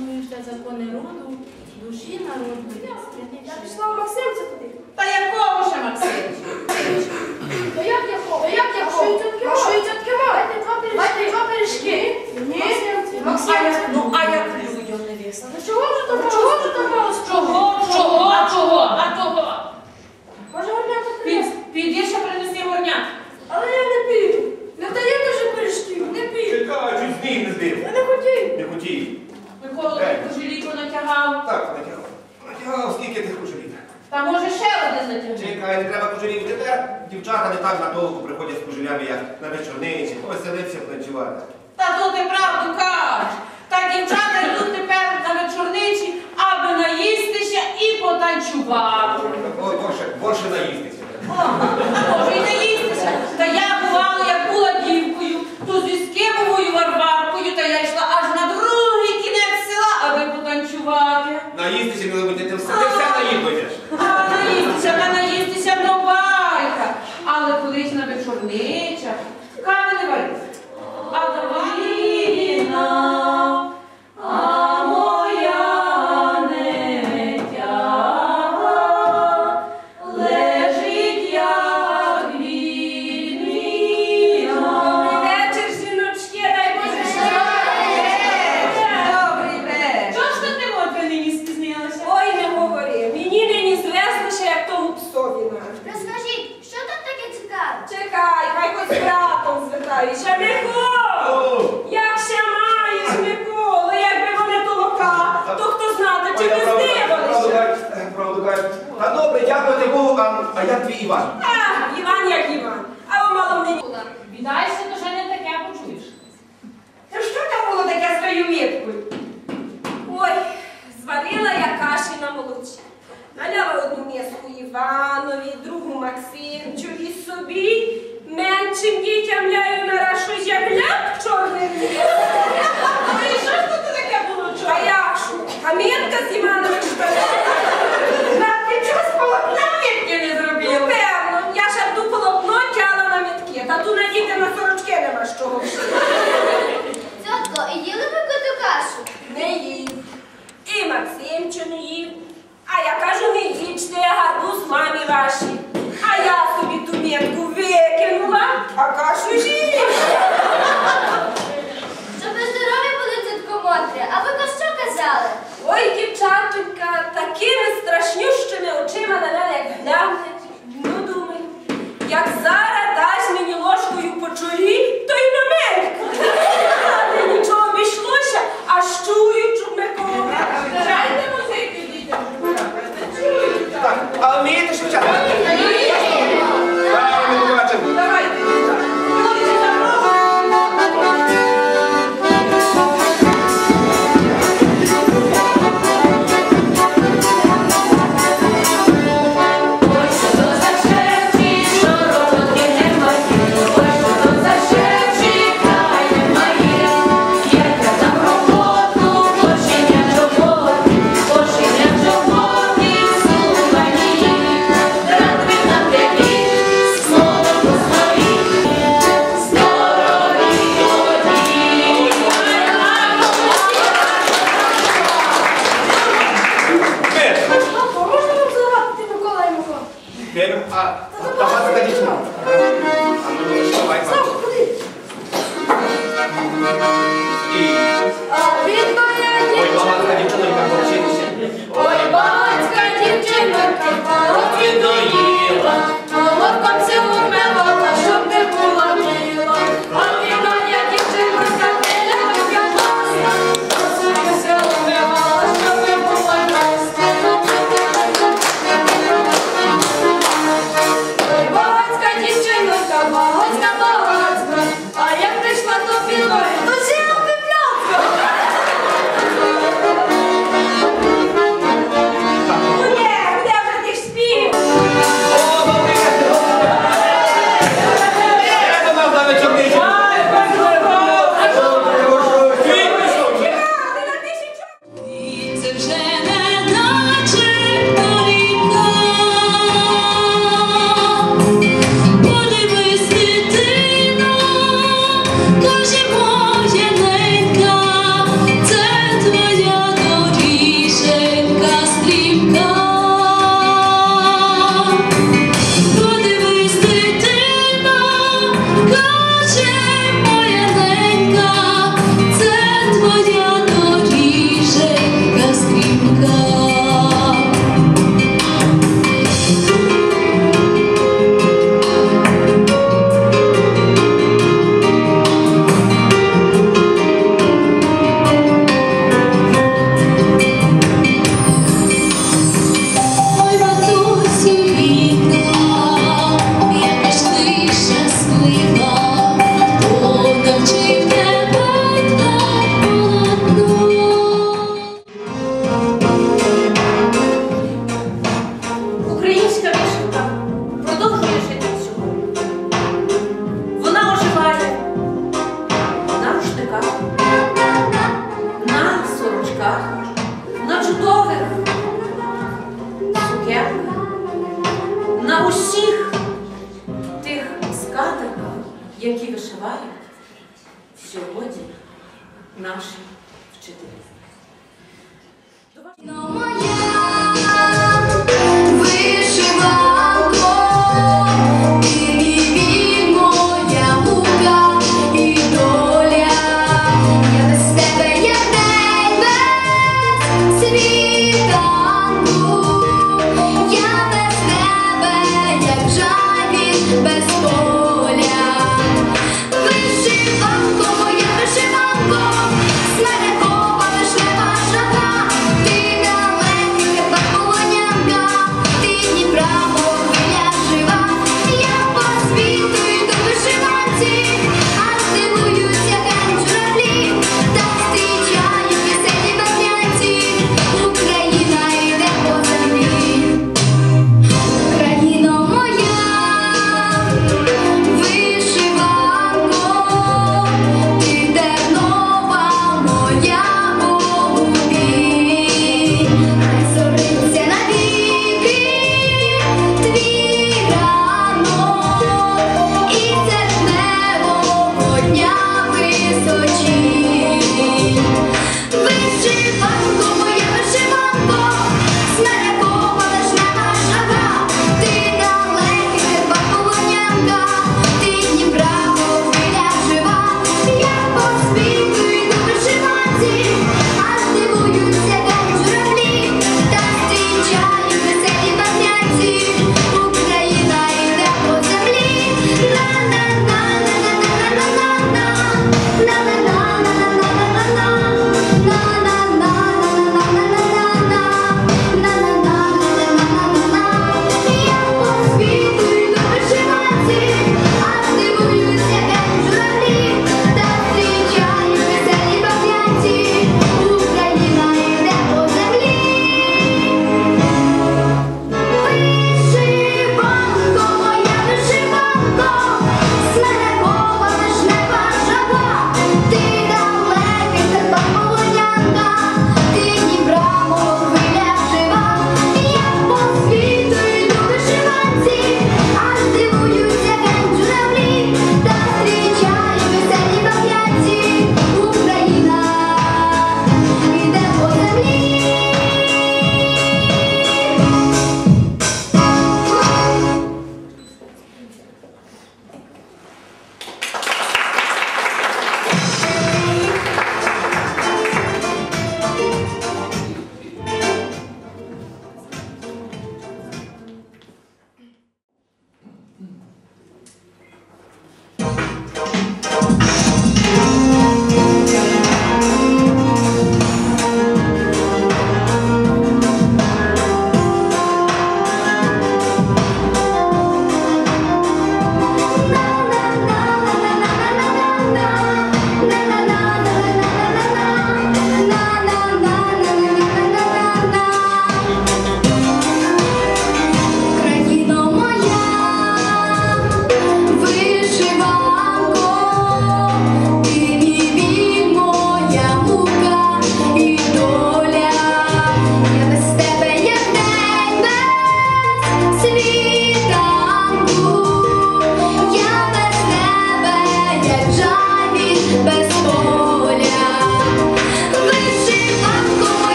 Свято шануєш закони роду, душі народу. Я пішла в Максимця туди. Та якого ще Максимця? То як якого? Як якого? Вашої тітки маєте Дайте два пиріжки? Ні. Ну, а як, ну, а як людям не весело? Ну чого ж то мало? Чого ж то мало? Чого? Чого? А чого? А того? Може горнята Під, принести? піди ще принеси горнят. Але я не піду. Не даєте вже пиріжків, не піду. Чекай, чуть з ніг не збив. Я не хотів. Не хотів. Микола Е. таку жиліку натягав. Так, натягав. Натягав, скільки тих кожурів. Та може ще один натягнути. Чекай, не треба кожурів. Тепер дівчата не так на толку приходять з кожурями, як на вечорниці. Ось селиться танцювати. Та то ти правду кажеш. Та дівчата йдуть тепер на вечорниці, аби наїстися і потанчувати. Ой, Боже, більше наїстися. О, а може і наїстися. Та я Микола! Як ще маєш, Микола? Якби вони толока, то хто знати, чи не я правду кажу, правду здивалися? кажу, е, правду кажу. Та добре, дякувати Богу, а, а я твій Іван. А, Іван як Іван. А о мало мені. То ще не таке почуєш. Та що там було таке з тою міткою? Ой, зварила я каші на молоці. Наляла одну миску Іванові, другу Максимчу і собі. Меншим дітям ляю на рашу земляк чорним. Ну і що ж тут таке було? А як ж? А мітка з Івановим штаном. Ти чого з полотна мітки не зробила? Ну, певно. Я ж одну полотно тяла на мітки, та ту надіти на сорочки нема з чого вшити. Тьотко, і їли ви коту кашу? Не їв. І Максимчу не їв. А я кажу, не їжте гарбуз мамі вашій. А я собі ту мітку викинула, а кашу їв. Щоб ви здорові були, тітко Мотря, а ви то що казали? Ой, дівчатонька, такими страшнющими очима на мене як гляне. Ну, думай, як зараз Микола? Петро, а та вас дівчина. А ну, давай, Слава,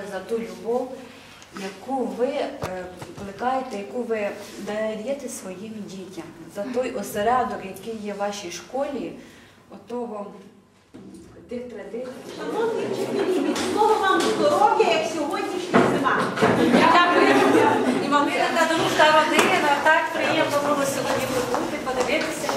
показали, за ту любов, яку ви е, плекаєте, яку ви даєте своїм дітям, за той осередок, який є в вашій школі, отого тих традицій. Шановні вчителі, міцного вам здоров'я, як сьогоднішня зима. І вам та дуже родина, так приємно було сьогодні побути, подивитися.